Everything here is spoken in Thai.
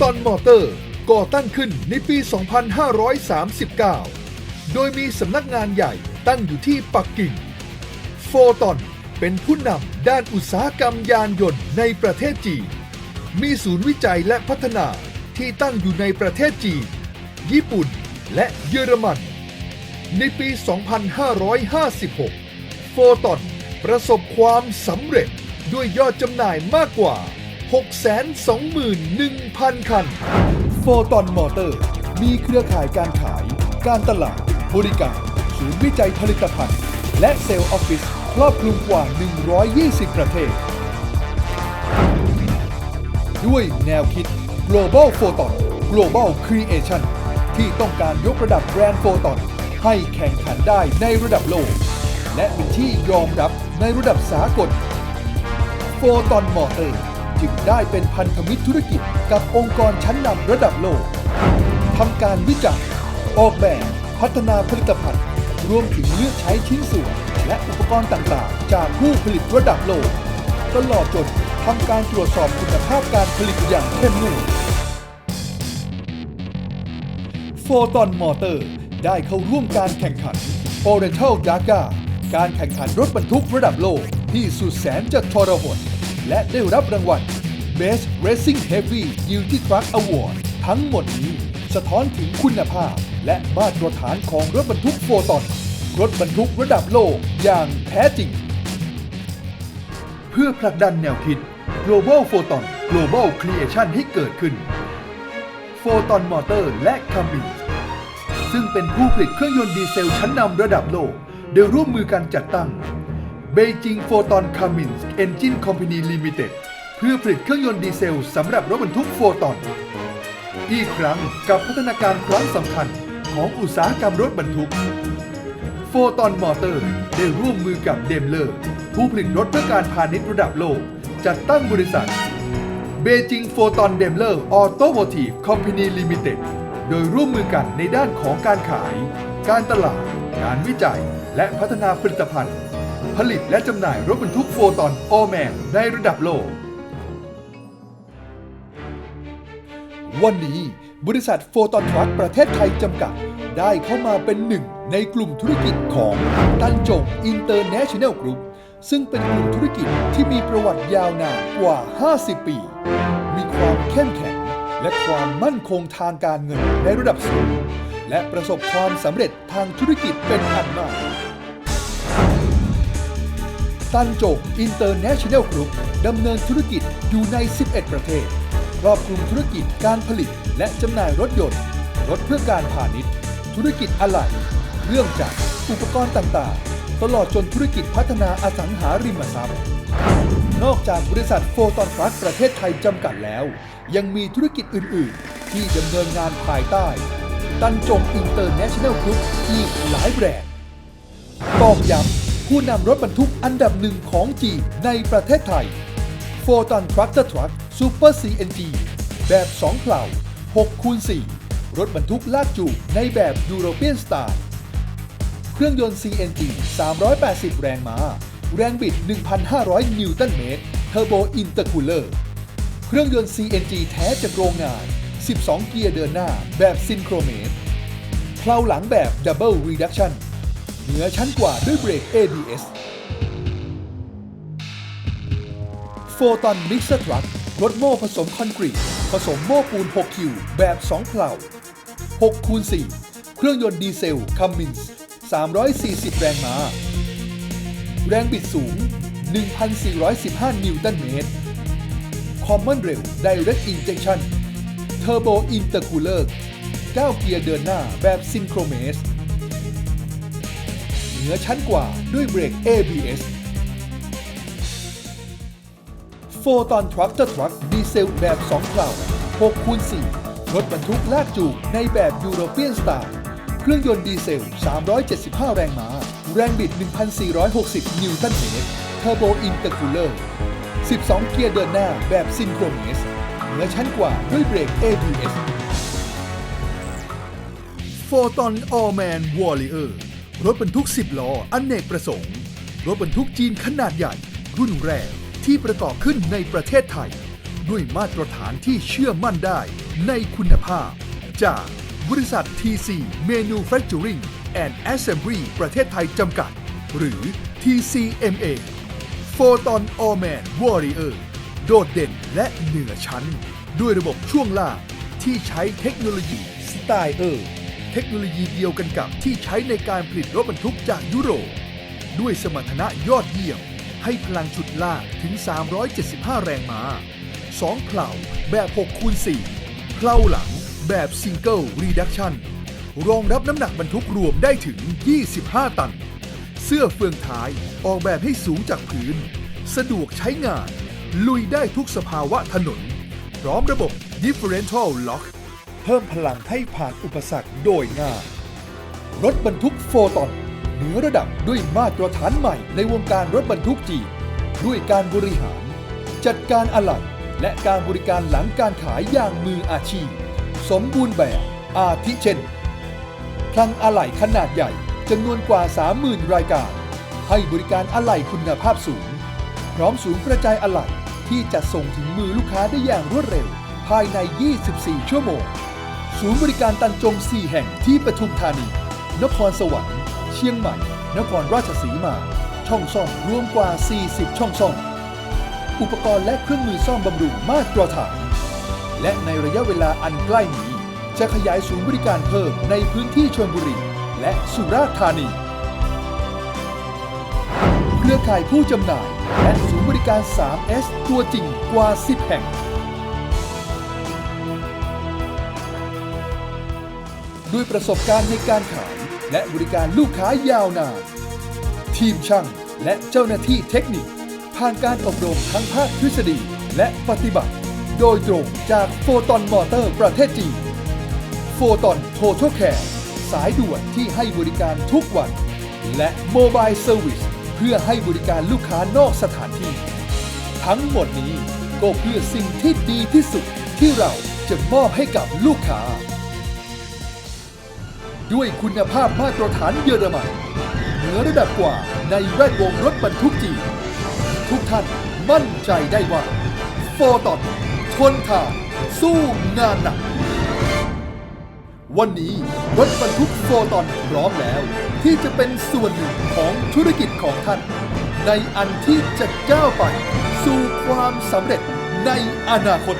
ตอนมอเตอร์ ก่อตั้งขึ้นในปี 2539 โดยมีสำนักงานใหญ่ตั้งอยู่ที่ปักกิ่ง โฟตอนเป็นผู้นำด้านอุตสาหกรรมยานยนต์ในประเทศจีน มีศูนย์วิจัยและพัฒนาที่ตั้งอยู่ในประเทศจีน ญี่ปุ่น และเยอรมัน ในปี 2556 โฟตอนประสบความสำเร็จด้วยยอดจำหน่ายมากกว่า 621,000 คัน โฟตอนมอเตอร์ มีเครือข่ายการขาย การตลาด บริการ ศูนย์วิจัยผลิตภัณฑ์ และเซลล์ออฟฟิศครอบคลุมกว่า 120 ประเทศ ด้วยแนวคิด Global Photon Global Creation ที่ต้องการยกระดับแบรนด์โฟตอนให้แข่งขันได้ในระดับโลก และเป็นที่ยอมรับในระดับสากลโฟตอนมอเตอร์ จึงได้เป็นพันธมิตรธุรกิจกับองค์กรชั้นนำระดับโลกทำการวิจัย ออกแบบพัฒนาผลิตภัณฑ์ รวมถึงเลือกใช้ชิ้นส่วน และอุปกรณ์ต่างๆ จากผู้ผลิตระดับโลก ตลอดจนทำการตรวจสอบคุณภาพการผลิตอย่างเข้มงวดโฟตอนมอเตอร์ได้เข้าร่วมการแข่งขัน Oriental d a g a การแข่งขันรถบรรทุกระดับโลกที่สุดแสนจะทรหด และได้รับรางวัล Best Racing Heavy Duty Truck Award ทั้งหมดนี้สะท้อนถึงคุณภาพ และมาตรฐานของรถบรรทุกโฟตอนรถบรรทุกระดับโลกอย่างแท้จริง เพื่อผลักดันแนวคิด Global Photon Global Creation ให้เกิดขึ้นโฟตอนมอเตอร์และคัมบินซึ่งเป็นผู้ผลิตเครื่องยนต์ดีเซลชั้นนำระดับโลกโดยร่วมมือกันจัดตั้ง Beijing Photon Cummins Engine Company Limited เพื่อผลิตเครื่องยนต์ดีเซลสำหรับรถบรรทุกโฟตอน อีกครั้งกับพัฒนาการครั้งสำคัญของอุตสาหกรรมรถบรรทุก โฟตอนมอเตอร์ได้ร่วมมือกับเดมเลอร์ผู้ผลิตรถเพื่อการพาณิชย์ระดับโลก จัดตั้งบริษัทเบจิงโฟตอนเดมเลอร์ออโตโมทีฟคอมพานีลิมิเต็ดโดยร่วมมือกันในด้านของการขาย การตลาด การวิจัย และพัฒนาผลิตภัณฑ์ ผลิตและจำหน่ายรถบรรทุกโฟตอนโอแมนในระดับโลก วันนี้บริษัทโฟตอนทรัคประเทศไทยจำกัด ได้เข้ามาเป็นหนึ่งในกลุ่มธุรกิจของตันจงอินเตอร์เนชั่นแนลกรุ๊ปซึ่งเป็นกลุ่มธุรกิจที่มีประวัติยาวนานกว่า 50 ปี มีความเข้มแข็ง และความมั่นคงทางการเงินในระดับสูง และประสบความสำเร็จทางธุรกิจเป็นอันมาก ตันโจกอินเตอร์เนชั่นแนลกรุ๊ปดำเนินธุรกิจอยู่ใน 11 ประเทศ ครอบคลุมธุรกิจการผลิต และจำหน่ายรถยนต์ รถเพื่อการพาณิชย์ ธุรกิจอะไหล่เครื่องจักร อุปกรณ์ต่างๆ ตลอดจนธุรกิจพัฒนาอสังหาริมทรัพย์ นอกจากบริษัทโฟตอนทรัคประเทศไทยจำกัดแล้ว ยังมีธุรกิจอื่น ๆ ที่ดำเนินงานภายใต้ ตันจงอินเตอร์เนชั่นแนลกรุ๊ปอีกหลายแบรนด์ตอกย้ำ ผู้นำรถบรรทุกอันดับหนึ่งของจีนในประเทศไทย f o r t o n Tractor Truck Super CNG แบบ 2เผล่า6คูณ4รถบรรทุกลากจูงในแบบ European Style เครื่องยนต์ CNG 380 แรงม้า แรงบิด 1,500 นิวตันเมตร เทอร์โบอินเตอร์คูลเลอร์ เครื่องยนต์ CNG แท้จากโรงงาน 12 เกียร์เดินหน้าแบบซินโครเมตเพลาหลังแบบ Double Reduction เเหนือชั้นกว่าด้วยเบรก ABS โฟตอนมิกเซอร์ทรัครถโม่ผสมคอนกรีต ผสมโม่ปูน 6 คิว แบบ 2 เพลา6คูณ4เครื่องยนต์ดีเซล คัมมินส์ 340 แรงม้า แรงบิดสูง 1,415 นิวตันเมตร Common Rail Direct Injection Turbo Intercooler 9เกียร์เดินหน้าแบบซินโครเมส เหนือชั้นกว่าด้วยเบรก ABS โฟตอนทรัคเตอร์ทรัคดีเซลแบบ2เพลา6คูณ4รถบรรทุกลากจูงในแบบยูโรเปียนสไตล์เครื่องยนต์ดีเซล 375 แรงม้า แรงบิด 1,460 นิวตันเมตรเทอร์โบอินเตอร์คูลเลอร์ 12 เกียร์เดินหน้าแบบซินโครเนสเหนือชั้นกว่าด้วยเบรก ABS โฟตอนออแมนวอลเลอร์ รถบรรทุก 10 ล้ออนเนกประสงค์ รถบรรทุกจีนขนาดใหญ่ รุ่นแรกที่ประกอบขึ้นในประเทศไทย ด้วยมาตรฐานที่เชื่อมั่นได้ในคุณภาพ จากบริษัท TC Manufacturing and Assembly ประเทศไทยจำกัด หรือ TCMA Photon Allman Warrior โดดเด่นและเหนือชั้น ด้วยระบบช่วงล่างที่ใช้เทคโนโลยีสไตล์เออร์ เทคโนโลยีเดียวกันกับที่ใช้ในการผลิตรถบรรทุกจากยุโรป ด้วยสมรรถนะยอดเยี่ยม ให้พลังฉุดลากถึง 375 แรงม้า 2 เพลาแบบ6คูณ4เพลาหลังแบบซิงเกิลรีดักชันรองรับน้ำหนักบรรทุกรวมได้ถึง 25 ตัน เสื้อเฟืองท้ายออกแบบให้สูงจากพื้น สะดวกใช้งาน ลุยได้ทุกสภาวะถนน พร้อมระบบ Differential Lock เพิ่มพลังให้ผ่านอุปสรรคโดยง่าย รถบรรทุกโฟตอนเหนือระดับด้วยมาตรฐานใหม่ในวงการรถบรรทุกจีนด้วยการบริหาร จัดการอะไหล่และการบริการหลังการขายอย่างมืออาชีพ สมบูรณ์แบบอาทิเช่นคลังอะไหล่ขนาดใหญ่จำนวนกว่า 30,000 รายการ ให้บริการอะไหล่คุณภาพสูง พร้อมศูนย์กระจายอะไหล่ที่จะส่งถึงมือลูกค้าได้อย่างรวดเร็ว ภายใน 24 ชั่วโมง ศูนย์บริการตันจง 4 แห่งที่ปทุมธานี นครสวรรค์ เชียงใหม่ นครราชสีมา ช่องซ่อมรวมกว่า 40 ช่องซ่อม อุปกรณ์และเครื่องมือซ่อมบำรุงมาตรฐาน และในระยะเวลาอันใกล้นี้ จะขยายศูนย์บริการเพิ่มในพื้นที่ชลบุรี และสุราษฎร์ธานี เครือข่ายผู้จำหน่าย และศูนย์บริการ 3S ตัวจริงกว่า 10 แห่ง ด้วยประสบการณ์ในการขายและบริการลูกค้ายาวนาน ทีมช่างและเจ้าหน้าที่เทคนิค ผ่านการอบรมทั้งภาคทฤษฎีและปฏิบัติ โดยตรงจากโฟตอนมอเตอร์ประเทศจีนโฟตอนโท t a l แคร์สายด่วนที่ให้บริการทุกวัน และโมบายเซอร์วิสเพื่อให้บริการลูกค้านอกสถานที่ ทั้งหมดนี้ก็เพื่อสิ่งที่ดีที่สุดที่เราจะมอบให้กับลูกค้า ด้วยคุณภาพมาตรฐานเยอรมันเหนือระดับกว่าในแวดวงรถบรรทุกจีนทุกท่านมั่นใจได้ว่าโฟตอนทนทานสู้งานหนัก วันนี้รถบรรทุกโฟตอนพร้อมแล้ว ที่จะเป็นส่วนหนึ่งของธุรกิจของท่าน ในอันที่จะก้าวไป สู่ความสำเร็จในอนาคต